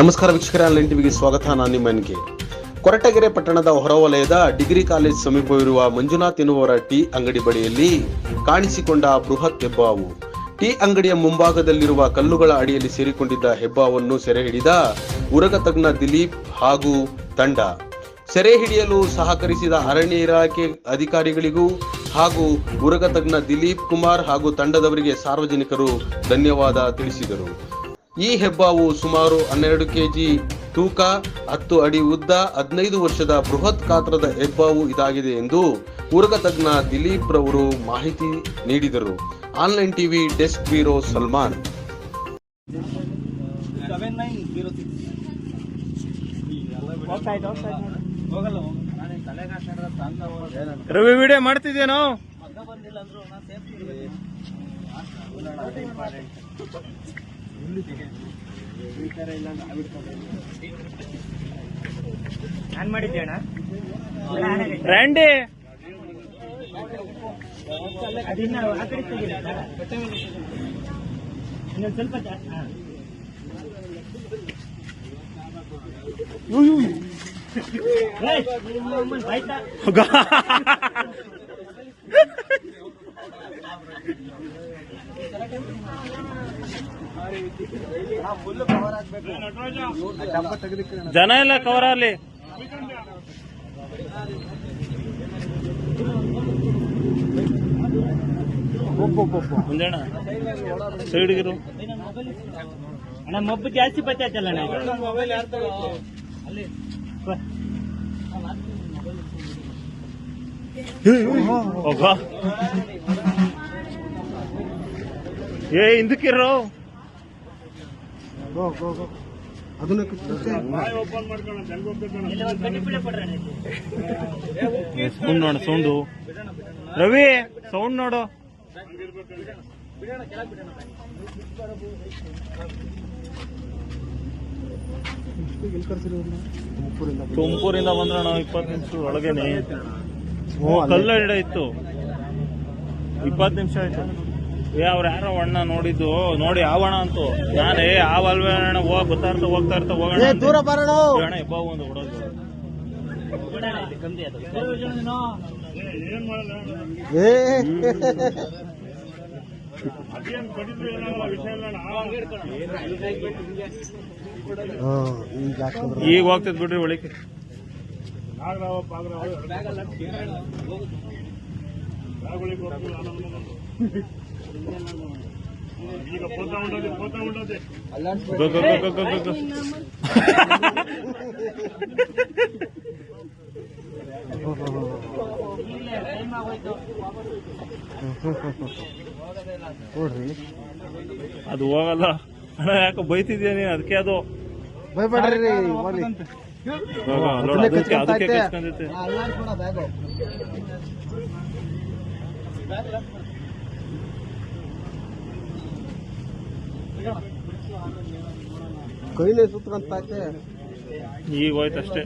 ನಮಸ್ಕಾರ ವೀಕ್ಷಕರ ಆನ್ಲೈನ್ ಟಿವಿಗೆ ಸ್ವಾಗತ. ನಾನು ನಿಮ್ಮ ಕೊರಟಗೆರೆ ಪಟ್ಟಣದ ಹೊರವಲಯದ ಡಿಗ್ರಿ ಕಾಲೇಜ್ ಸಮೀಪವಿರುವ ಮಂಜುನಾಥ್ ಎನ್ನುವರ ಟೀ ಅಂಗಡಿ ಬಳಿಯಲ್ಲಿ ಕಾಣಿಸಿಕೊಂಡ ಬೃಹತ್ ಹೆಬ್ಬಾವು. ಟೀ ಅಂಗಡಿಯ ಮುಂಭಾಗದಲ್ಲಿರುವ ಕಲ್ಲುಗಳ ಅಡಿಯಲ್ಲಿ ಸೇರಿಕೊಂಡಿದ್ದ ಹೆಬ್ಬಾವನ್ನು ಸೆರೆ ಹಿಡಿದ ಉರಗ ತಜ್ಞ ದಿಲೀಪ್ ಹಾಗೂ ತಂಡ. ಸೆರೆ ಹಿಡಿಯಲು ಸಹಕರಿಸಿದ ಅರಣ್ಯ ಇಲಾಖೆ ಅಧಿಕಾರಿಗಳಿಗೂ ಹಾಗೂ ಉರಗ ತಜ್ಞ ದಿಲೀಪ್ ಕುಮಾರ್ ಹಾಗೂ ತಂಡದವರಿಗೆ ಸಾರ್ವಜನಿಕರು ಧನ್ಯವಾದ ತಿಳಿಸಿದರು. ಈ ಹೆಬ್ಬಾವು ಸುಮಾರು ಹನ್ನೆರಡು ಕೆಜಿ ತೂಕ, ಹತ್ತು ಅಡಿ ಉದ್ದ, ಹದಿನೈದು ವರ್ಷದ ಬೃಹತ್ ಗಾತ್ರದ ಹೆಬ್ಬಾವು ಇದಾಗಿದೆ ಎಂದು ಉರಗ ತಜ್ಞ ದಿಲೀಪ್ ರವರು ಮಾಹಿತಿ ನೀಡಿದರು. Online TV desk bureau Salman. Ravi video ಮಾಡ್ತಿದ್ದೇನೋ ಬಂದಿಲ್ಲ ಈ ಥರ ಇಲ್ಲ ನಾನು ಮಾಡಿದ್ದೆ ಅಣ್ಣ. ರ್ಯಾಂಡಿ ಅದಿನ್ನ ಆ ಕಡೆ. ಇನ್ನೊಂದು ಸ್ವಲ್ಪ ಹಾಂ. ನಿಮ್ಮ ಅಮ್ಮನ್ ಜನ ಎಲ್ಲ ಕವರ್ ಅಲ್ಲಿ ಮುಂದಣ್ಣ ಸೈಡ್ಗಿರು ಅಣ್ಣ ಮಬ್ಬು ಜಾಸ್ತಿ ಬತ್ತೈತಲ್ಲ ಏ ಹಿಂದಕ್ಕಿರೋ ಇಲ್ಲಿ ಒಂದು ಕಡ್ಡಿ ಪುಡಿ ಕೊಡ್ರಿ ಅಣ್ಣ ಇಲ್ಲಿ. ಸೌಂಡ್ ನೋಡು ಸೌಂಡು ರವಿ ಸೌಂಡ್ ನೋಡು. ತುಮಕೂರಿಂದ ಬಂದ್ರೆ ನಾವು ಇಪ್ಪತ್ತು ನಿಮಿಷ ಒಳಗೇನೆ. ಕಲ್ಲ ಹಿಡ ಇತ್ತು. ಇಪ್ಪತ್ತು ನಿಮಿಷ ಆಯ್ತು. ಏ ಅವ್ರು ಯಾರೋ ಅಣ್ಣ ನೋಡಿದ್ದು. ನೋಡಿ ಯಾವ ಅಣ್ಣ ಅಂತೂ. ನಾನೇ ಯಾವ ಅಲ್ವೇ ಅಣ್ಣ ಹೋಗ್ ಗೊತ್ತಾ ಇರ್ತ ಹೋಗ್ತಾ ಇರ್ತ ಹೋಗೋಣ ದೂರ ಬರೋಣ ಅಣ್ಣ ಎಬ್ಬ ಒಂದು ಹೊಡೋದು. ಈಗ ಹೋಗ್ತದ್ ಬಿಡ್ರಿ ಒಳಕ್ಕೆ ಗೋ, ಗೋ, ಗೋ, ಗೋ, ಗೋ, ಗೋ, ಗೋ. ಇಲ್ಲೇ ಟೈಮ್ ಆಗೋಯ್ತು ಅದು ಹೋಗಲ್ಲ ಅಣ್ಣ ಯಾಕೆ ಬೈತಿದ್ಯಾ ನೀನು ಅದಕ್ಕೆ ಅದು ಹೋಗ, ನೋಡು, ಅದಕ್ಕೆ ಅದಕ್ಕೆ ಕಚ್ಕೊಂಡೈತೆ. ಕೈಲೇ ಸುತ್ತಂತ ಈಗ ಹೋಯ್ತು ಅಷ್ಟೇ.